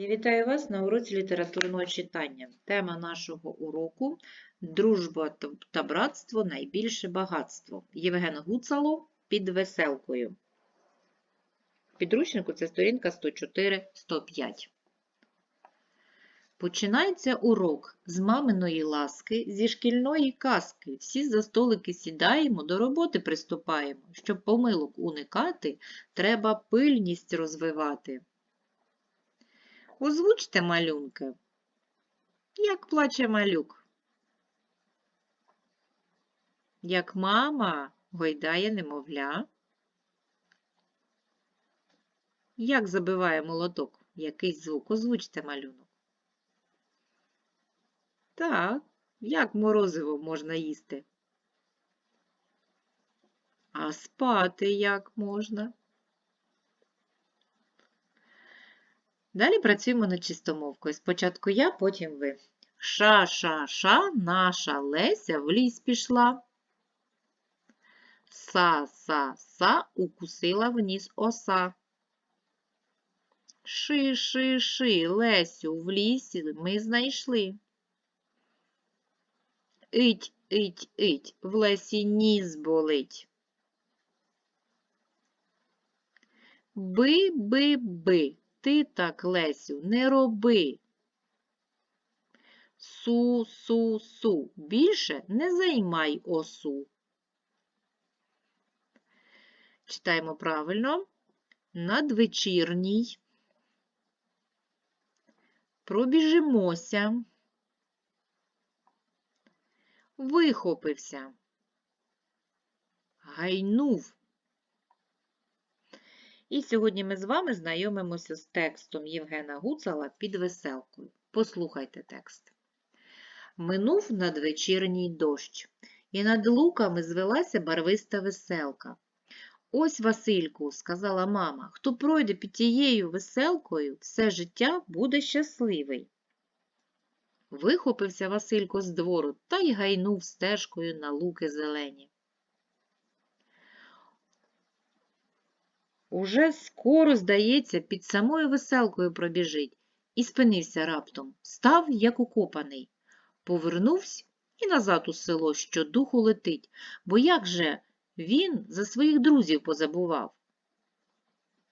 Я вітаю вас на уроці літературного читання. Тема нашого уроку Дружба та- братство найбільше багатство. Євген Гуцало під веселкою. В Підручнику це сторінка 104-105. Починається урок з маминої ласки, зі шкільної казки. Всі за столики сідаємо, до роботи приступаємо. Щоб помилок уникати, треба пильність розвивати. Озвучте малюнки. Як плаче малюк? Як мама гойдає немовля? Як забиває молоток? Який звук? Озвучте малюнок. Так, як морозиво можна їсти? А спати як можна? Далі працюємо над чистомовкою. Спочатку я, потім ви. Ша-ша-ша, наша Леся в ліс пішла. Са-са-са, укусила вниз оса. Ши-ши-ши, Лесю в лісі ми знайшли. Ить, ить, ить, в лесі ніс болить. Би-би-би, ти так, Лесю, не роби. Су-су-су, більше не займай осу. Читаємо правильно. Надвечірній. Пробіжимося. Вихопився. Гайнув. І сьогодні ми з вами знайомимося з текстом Євгена Гуцала під веселкою. Послухайте текст. Минув надвечірній дощ, і над луками звелася барвиста веселка. Ось, Васильку, сказала мама, хто пройде під тією веселкою, все життя буде щасливий. Вихопився Василько з двору та й гайнув стежкою на луки зелені. Уже скоро, здається, під самою веселкою пробіжить, і спинився раптом, став, як укопаний. Повернувся і назад у село, що духу летить, бо як же він за своїх друзів позабував.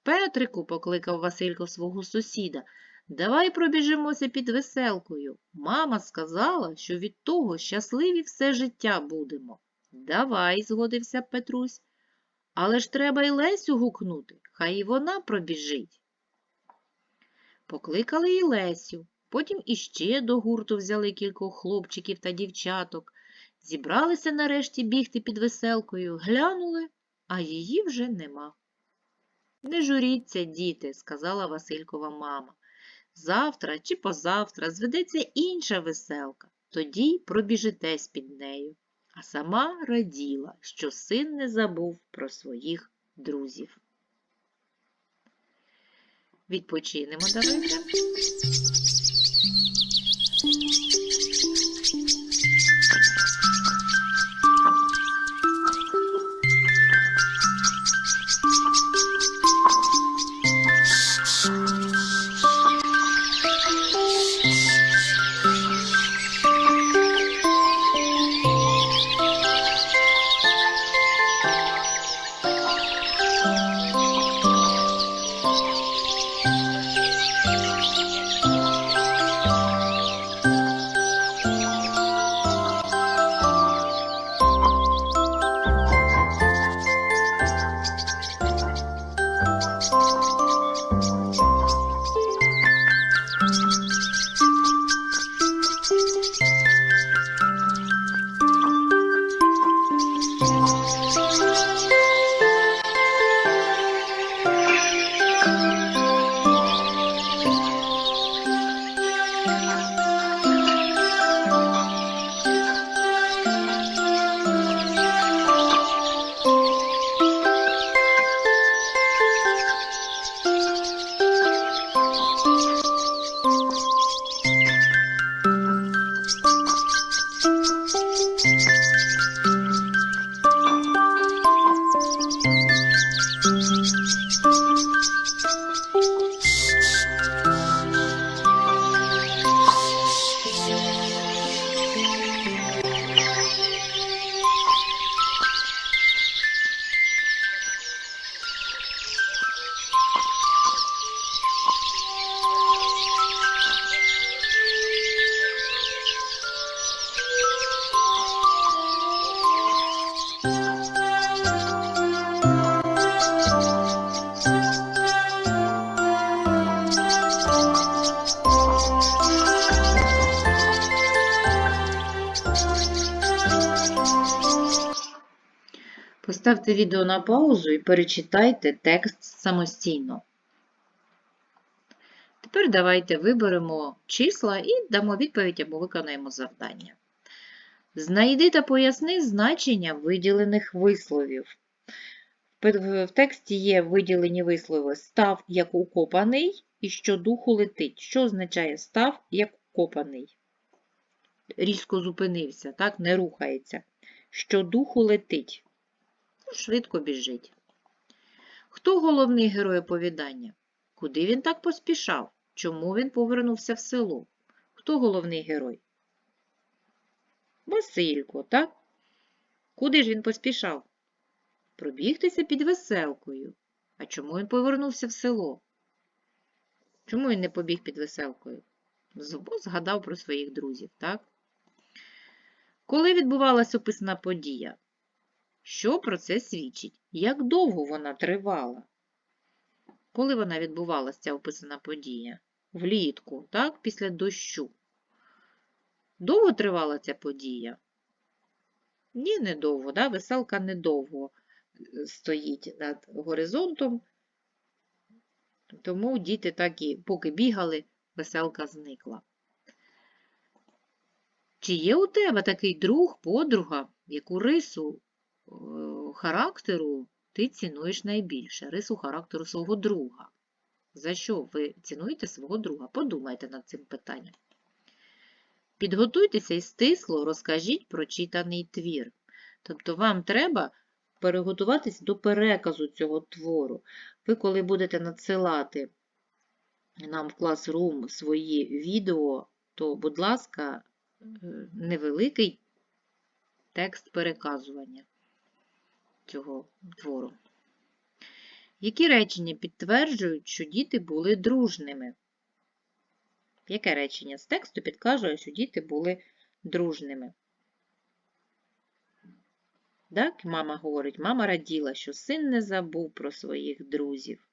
Петрику, покликав Василько свого сусіда, давай пробіжимося під веселкою. Мама сказала, що від того щасливі все життя будемо. Давай, згодився Петрусь. Але ж треба й Лесю гукнути, хай і вона пробіжить. Покликали і Лесю, потім іще до гурту взяли кількох хлопчиків та дівчаток. Зібралися нарешті бігти під веселкою, глянули, а її вже нема. Не журіться, діти, сказала Василькова мама. Завтра чи позавтра зведеться інша веселка, тоді пробіжитесь під нею. А сама раділа, що син не забув про своїх друзів. Відпочинемо давайте. Поставте відео на паузу і перечитайте текст самостійно. Тепер давайте виберемо числа і дамо відповідь або виконаємо завдання. Знайди та поясни значення виділених висловів. В тексті є виділені вислови став як укопаний і що духу летить. Що означає став як укопаний? Різко зупинився, так, не рухається. Що духу летить. Швидко біжить. Хто головний герой оповідання? Куди він так поспішав? Чому він повернувся в село? Хто головний герой? Василько, так? Куди ж він поспішав? Пробігтися під веселкою. А чому він повернувся в село? Чому він не побіг під веселкою? Бо згадав про своїх друзів, так? Коли відбувалася описана подія? Що про це свідчить? Як довго вона тривала? Коли вона відбувалася, ця описана подія? Влітку, так, після дощу. Довго тривала ця подія? Ні, недовго, да? веселка недовго е, стоїть над горизонтом, тому діти так і поки бігали, веселка зникла. Чи є у тебе такий друг, подруга, яку рису характеру ти цінуєш найбільше? Рису характеру свого друга? За що ви цінуєте свого друга? Подумайте над цим питанням. Підготуйтеся і стисло розкажіть про читаний твір. Тобто вам треба переготуватись до переказу цього твору. Ви, коли будете надсилати нам в Classroom свої відео, то, будь ласка, е, невеликий текст переказування цього твору. Які речення підтверджують, що діти були дружними? Яке речення з тексту підказує, що діти були дружними? Так, мама говорить, мама раділа, що син не забув про своїх друзів.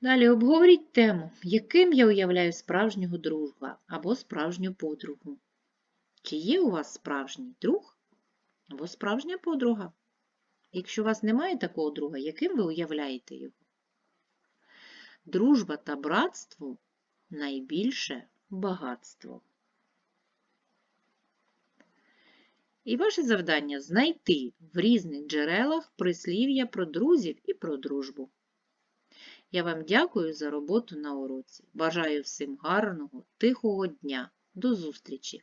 Далі обговоріть тему, яким я уявляю справжнього друга або справжню подругу. Чи є у вас справжній друг або справжня подруга? Якщо у вас немає такого друга, яким ви уявляєте його? Дружба та братство найбільше багатство. І ваше завдання знайти в різних джерелах прислів'я про друзів і про дружбу. Я вам дякую за роботу на уроці. Бажаю всім гарного, тихого дня. До зустрічі!